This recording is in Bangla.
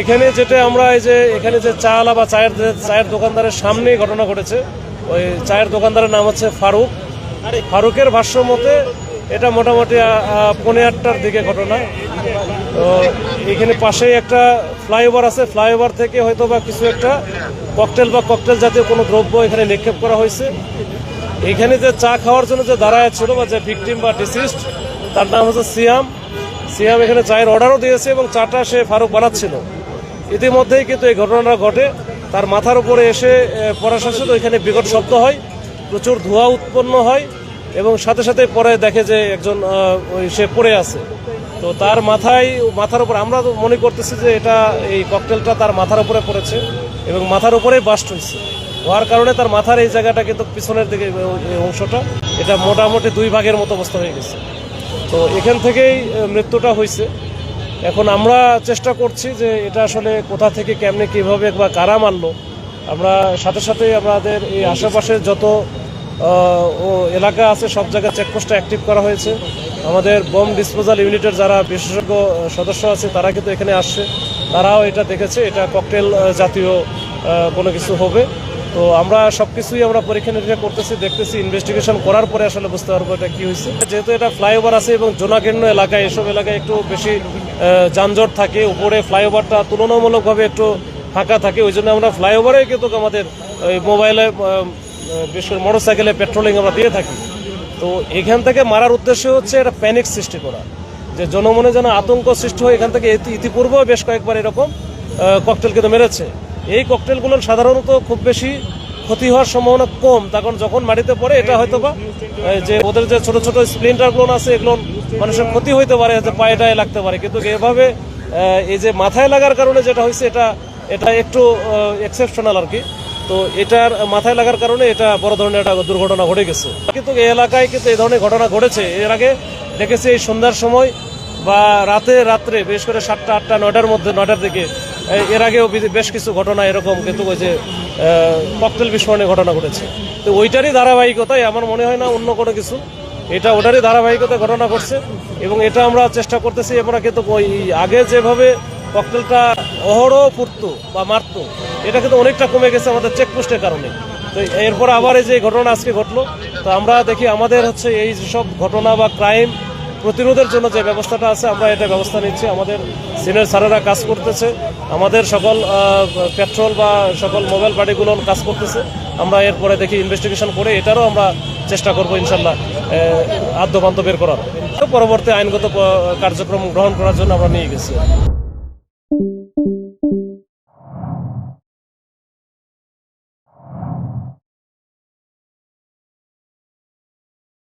এখানে যেটা আমরা এই যে এখানে যে চা আলা বা চায়ের চায়ের দোকানদারের সামনে ঘটনা ঘটেছে। ওই চায়ের দোকানদারের নাম হচ্ছে ফারুক। ফারুকের ভাষ্য মতে এটা মোটামুটি আহ, আহ, পৌনে আটটার দিকে ঘটনা। তো এখানে পাশেই একটা ফ্লাইওভার আছে। ফ্লাইওভার থেকে হয়তো বা কিছু একটা ককটেল বা ককটেল জাতীয় কোনো দ্রব্য এখানে নিক্ষেপ করা হয়েছে। এখানে যে চা খাওয়ার জন্য যে দাঁড়ায় ছিল বা যে ভিকটিম বা ডিসিস্ট তার নাম হচ্ছে সিয়াম। সিয়াম এখানে চায়ের অর্ডারও দিয়েছে এবং চাটা সে ফারুক বানাচ্ছিল। ইতিমধ্যেই কিন্তু এই ঘটনাটা ঘটে। তার মাথার উপরে এসে সাথে সাথে ওইখানে বিকট শব্দ হয়, প্রচুর ধোঁয়া উৎপন্ন হয় এবং সাথে সাথে পরে দেখে যে একজন ওই সে পড়ে আছে। তো তার মাথায়, মাথার উপর আমরা তো মনে করতেছি যে এটা এই ককটেলটা তার মাথার উপরে পড়েছে এবং মাথার উপরেই বাস্ট হয়েছে। হওয়ার কারণে তার মাথার এই জায়গাটা কিন্তু পিছনের দিকে অংশটা, এটা মোটামুটি দুই ভাগের মতো অবস্থা হয়ে গেছে। তো এখান থেকেই মৃত্যুটা হয়েছে। এখন আমরা চেষ্টা করছি যে এটা আসলে কোথা থেকে, কেমনে, কীভাবে বা কারা মারলো। আমরা সাথে সাথে আমাদের এই আশেপাশের যত ও এলাকা আছে, সব জায়গায় চেকপোস্টটা অ্যাক্টিভ করা হয়েছে। আমাদের বম ডিসপোজাল ইউনিটের যারা বিশেষজ্ঞ সদস্য আছে, তারা কিন্তু এখানে আসছে। তারাও এটা দেখেছে, এটা ককটেল জাতীয় কোনো কিছু হবে। তো আমরা সব কিছুই আমরা পরীক্ষা নিরীক্ষা করতেছি, দেখতেছি ইনভেস্টিগেশন করার পরে আসলে বুঝতে পারব এটা কী হয়েছে। যেহেতু এটা ফ্লাইওভার আছে এবং জোনাকীর্ণ এলাকায়, এসব এলাকায় একটু বেশি যানজট থাকে, উপরে ফ্লাইওভারটা তুলনামূলকভাবে একটু ফাঁকা থাকে, ওই জন্য আমরা ফ্লাইওভারে কিন্তু আমাদের ওই মোবাইলে বিশেষ করে মোটর সাইকেলে পেট্রোলিং আমরা দিয়ে থাকি। তো এখান থেকে মারার উদ্দেশ্য হচ্ছে এটা প্যানিক সৃষ্টি করা, যে জনমনে যেন আতঙ্ক সৃষ্টি হয়, এখান থেকে ইতি- ইতিপূর্বেও বেশ কয়েকবার এরকম ককটেল কিন্তু মেরেছে। এই ককটেলগুলো সাধারণত খুব বেশি ক্ষতি হওয়ার সম্ভাবনা কম। তখন যখন মাটিতে পড়ে, এটা হয়তো বা যে ওদের যে ছোট ছোট স্প্লিন্টারগুলো আছে, এগুলো মানুষের ক্ষতি হইতে পারে যে পায়ে টায়ে লাগতে পারে। কিন্তু এভাবে এই যে মাথায় লাগার কারণে যেটা হয়েছে, এটা এটা একটু এক্সেপশনাল আর কি। তো এটার মাথায় লাগার কারণে এটা বড় ধরনের একটা দুর্ঘটনা ঘটে গেছে। কিন্তু এই এলাকায় কিন্তু এই ধরনের ঘটনা ঘটেছে। এর আগে দেখেছি এই সন্ধ্যার সময় বা রাতে রাত্রে, বিশেষ করে সাতটা, আটটা, নয়টার মধ্যে, নয়টার দিকে এর আগেও বেশ কিছু ঘটনা এরকম কিন্তু ওই যে ককটেল বিস্ফোরণের ঘটনা ঘটেছে। তো ওইটারই ধারাবাহিকতায় আমার মনে হয় না অন্য কোনো কিছু। এটা ওটারই ধারাবাহিকতা ঘটনা ঘটছে এবং এটা আমরা চেষ্টা করতেছি, আমরা কিন্তু ওই আগে যেভাবে ককটেলটা অহরহ ফুটতো বা মারতো, এটা কিন্তু অনেকটা কমে গেছে আমাদের চেকপোস্টের কারণে। তো এরপর আবার এই যে ঘটনা আজকে ঘটলো, তো আমরা দেখি আমাদের হচ্ছে এই সব ঘটনা বা ক্রাইম প্রতিরোধের জন্য যে ব্যবস্থাটা আছে, আমরা এটা ব্যবস্থা নিচ্ছি। আমাদের সিনিয়র স্যারেরা কাজ করতেছে। আমাদের সকল পেট্রোল বা সকল মোবাইল বাড়িগুলো কাজ করতেছে। আমরা এরপরে দেখি ইনভেস্টিগেশন করে এটারও আমরা চেষ্টা করব ইনশাল্লাহ আদ্যপান্ত বের করার। পরবর্তী আইনগত কার্যক্রম গ্রহণ করার জন্য আমরা নিয়ে গেছি।